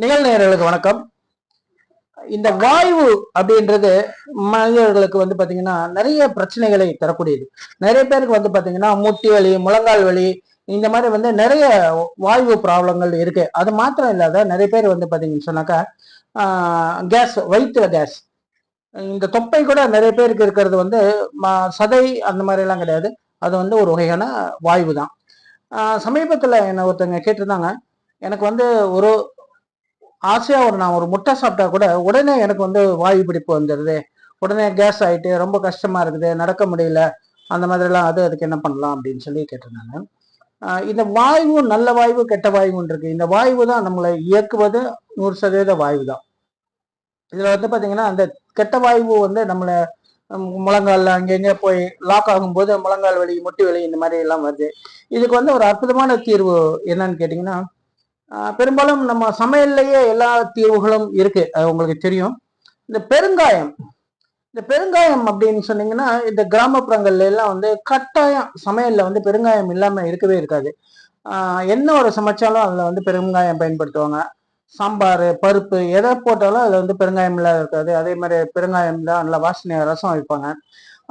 நிகழ்நேயர்களுக்கு வணக்கம். இந்த வாய்வு அப்படின்றது மனிதர்களுக்கு வந்து பாத்தீங்கன்னா நிறைய பிரச்சனைகளை தரக்கூடியது. நிறைய பேருக்கு வந்து பாத்தீங்கன்னா முட்டி வலி முழங்கால் வலி இந்த மாதிரி வந்து நிறைய வாய்வு ப்ராப்ளங்கள் இருக்கு. அது மாத்திரம் இல்லாத நிறைய பேர் வந்து பாத்தீங்கன்னு சொன்னாக்கா கேஸ் வயிற்றுல கேஸ். இந்த தொப்பை கூட நிறைய பேருக்கு இருக்கிறது வந்து ம- சதை அந்த மாதிரிலாம் கிடையாது. அது வந்து ஒரு வகையான வாய்வு தான். சமீபத்தில் என்னை ஒருத்தங்க கேட்டிருந்தாங்க எனக்கு வந்து ஒரு ஆசையா ஒரு நான் ஒரு முட்டை சாப்பிட்டா கூட உடனே எனக்கு வந்து வாயு பிடிப்பு வந்துடுது. உடனே கேஸ் ஆயிட்டு ரொம்ப கஷ்டமா இருக்குது நடக்க முடியல அந்த மாதிரிலாம் அது அதுக்கு என்ன பண்ணலாம் அப்படின்னு சொல்லி கேட்டிருந்தாங்க. இந்த வாயு நல்ல வாயு கெட்ட வாயுன்னு இருக்கு. இந்த வாயு தான் நம்மளை இயக்குவது நூறு சதவீத வாயு தான். இதுல வந்து பாத்தீங்கன்னா அந்த கெட்ட வாயு வந்து நம்மளை ஹம், முழங்கால்ல அங்கங்க போய் லாக் ஆகும்போது முழங்கால் வலி முட்டி வலி இந்த மாதிரி எல்லாம் வருது. இதுக்கு வந்து ஒரு அற்புதமான தீர்வு என்னன்னு கேட்டிங்கன்னா பெரும்பாலும் நம்ம சமையல்லையே எல்லா தீர்வுகளும் இருக்கு. அது உங்களுக்கு தெரியும். இந்த பெருங்காயம். இந்த பெருங்காயம் அப்படின்னு சொன்னீங்கன்னா இந்த கிராமப்புறங்கள்ல எல்லாம் வந்து கட்டாயம் சமையல்ல வந்து பெருங்காயம் இல்லாம இருக்கவே இருக்காது. என்ன ஒரு சமைச்சாலும் அதுல வந்து பெருங்காயம் பயன்படுத்துவாங்க. சாம்பார் பருப்பு எதை போட்டாலும் அதுல வந்து பெருங்காயம் இல்லாத இருக்காது. அதே மாதிரி பெருங்காயம் தான் நல்லா வாசனை ரசம் வைப்பாங்க.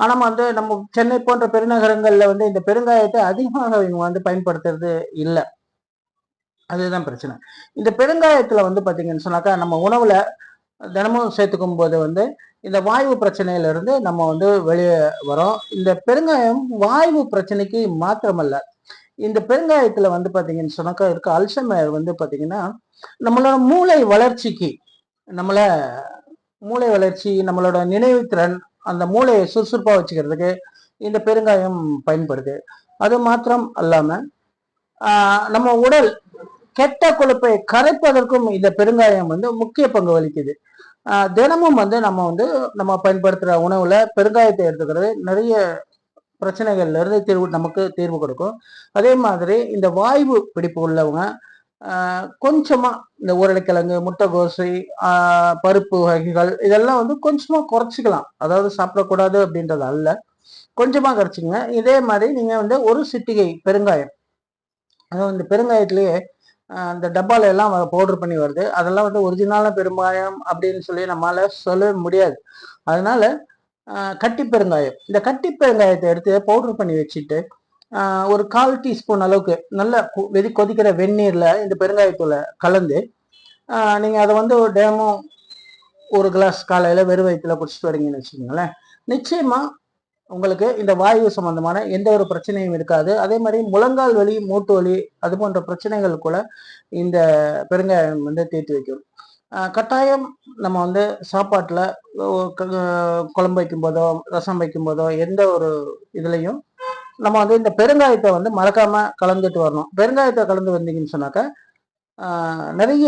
ஆனா வந்து நம்ம சென்னை போன்ற பெருநகரங்கள்ல வந்து இந்த பெருங்காயத்தை அதிகமாக இவங்க வந்து பயன்படுத்துறது இல்லை. அதுதான் பிரச்சனை. இந்த பெருங்காயத்துல வந்து பாத்தீங்கன்னு சொன்னாக்கா நம்ம உணவுல தினமும் சேர்த்துக்கும் போது வந்து இந்த வாயு பிரச்சனையில இருந்து நம்ம வந்து வெளியே வரோம். இந்த பெருங்காயம் வாயு பிரச்சனைக்கு மாத்திரமல்ல. இந்த பெருங்காயத்துல வந்து பாத்தீங்கன்னு சொன்னாக்கா இருக்க அல்சமேர் வந்து பாத்தீங்கன்னா நம்மளோட மூளை வளர்ச்சிக்கு நம்மள மூளை வளர்ச்சி நம்மளோட நினைவுத்திறன் அந்த மூளையை சுறுசுறுப்பா வச்சுக்கிறதுக்கு இந்த பெருங்காயம் பயன்படுது. அது மாத்திரம் அல்லாம நம்ம உடல் கெட்ட கொழுப்பை கரைப்பதற்கும் இந்த பெருங்காயம் வந்து முக்கிய பங்கு வகிக்குது. தினமும் வந்து நம்ம வந்து நம்ம பயன்படுத்துகிற உணவில் பெருங்காயத்தை எடுத்துக்கிறது நிறைய பிரச்சனைகள்ல இருந்து தீர்வு நமக்கு தீர்வு கொடுக்கும். அதே மாதிரி இந்த வாய்வு பிடிப்பு உள்ளவங்க கொஞ்சமாக இந்த உருளைக்கிழங்கு முட்டைகோசை பருப்பு வகைகள் இதெல்லாம் வந்து கொஞ்சமாக குறைச்சிக்கலாம். அதாவது சாப்பிடக்கூடாது அப்படின்றது அல்ல. கொஞ்சமாக குறைச்சிங்க இதே மாதிரி நீங்கள் வந்து ஒரு சிட்டிகை பெருங்காயம். அதாவது இந்த பெருங்காயத்திலேயே அந்த டப்பால எல்லாம் பவுடர் பண்ணி வருது. அதெல்லாம் வந்து ஒரிஜினலான பெருங்காயம் அப்படின்னு சொல்லி நம்மளால சொல்லவே முடியாது. அதனால கட்டி பெருங்காயம். இந்த கட்டி பெருங்காயத்தை எடுத்து பவுடர் பண்ணி வச்சுட்டு ஒரு கால் டீஸ்பூன் அளவுக்கு நல்ல வெதி கொதிக்கிற வெந்நீர்ல இந்த பெருங்காயத்தூளை கலந்து நீங்கள் நீங்க அதை வந்து ஒரு டேமும் ஒரு கிளாஸ் காலையில வெறும் வயிற்றுல குடிச்சிட்டு வரீங்கன்னு வச்சுக்கோங்களேன். நிச்சயமா உங்களுக்கு இந்த வாயு சம்பந்தமான எந்த ஒரு பிரச்சனையும் இருக்காது. அதே மாதிரி முழங்கால் வலி மூட்டு வலி அது போன்ற பிரச்சனைகள் கூட இந்த பெருங்காயம் வந்து தீர்த்து வைக்கும். கட்டாயம் நம்ம வந்து சாப்பாட்டில் குழம்பு வைக்கும் போதோ ரசம் வைக்கும் போதோ எந்த ஒரு இதுலையும் நம்ம வந்து இந்த பெருங்காயத்தை வந்து மறக்காம கலந்துட்டு வரணும். பெருங்காயத்தை கலந்து வந்தீங்கன்னு சொன்னாக்கா நிறைய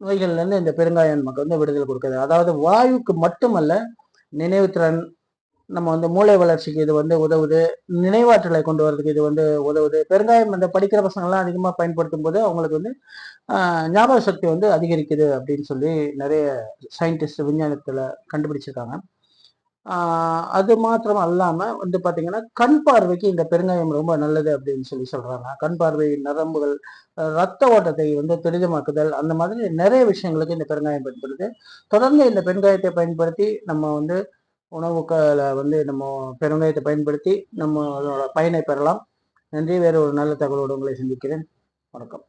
நோய்கள்லேருந்து இந்த பெருங்காயம் நமக்கு வந்து விடுதலை கொடுக்குது. அதாவது வாயுக்கு மட்டுமல்ல நினைவுத்திறன் நம்ம வந்து மூளை வளர்ச்சிக்கு இது வந்து உதவுது. நினைவாற்றலை கொண்டு வரதுக்கு இது வந்து உதவுது. பெருங்காயம் இந்த படிக்கிற பசங்கள்லாம் அதிகமாக பயன்படுத்தும் போது அவங்களுக்கு வந்து ஞாபக சக்தி வந்து அதிகரிக்குது அப்படின்னு சொல்லி நிறைய சயின்டிஸ்ட் விஞ்ஞானத்தில் கண்டுபிடிச்சிருக்காங்க. அது மாத்திரம் அல்லாமல் வந்து பார்த்திங்கன்னா கண் பார்வைக்கு இந்த பெருங்காயம் ரொம்ப நல்லது அப்படின்னு சொல்லி சொல்கிறாங்க கண் பார்வை நரம்புகள் ரத்த ஓட்டத்தை வந்து துரிதமாக்குதல் அந்த மாதிரி நிறைய விஷயங்களுக்கு இந்த பெருங்காயம் பயன்படுது. தொடர்ந்து இந்த பெருங்காயத்தை பயன்படுத்தி நம்ம வந்து உணவுகளை வந்து நம்ம பெருங்காயத்தை பயன்படுத்தி நம்ம அதோட பயனை பெறலாம். நன்றி. வேறு ஒரு நல்ல தகவலோடு உங்களை சந்திக்கிறேன். வணக்கம்.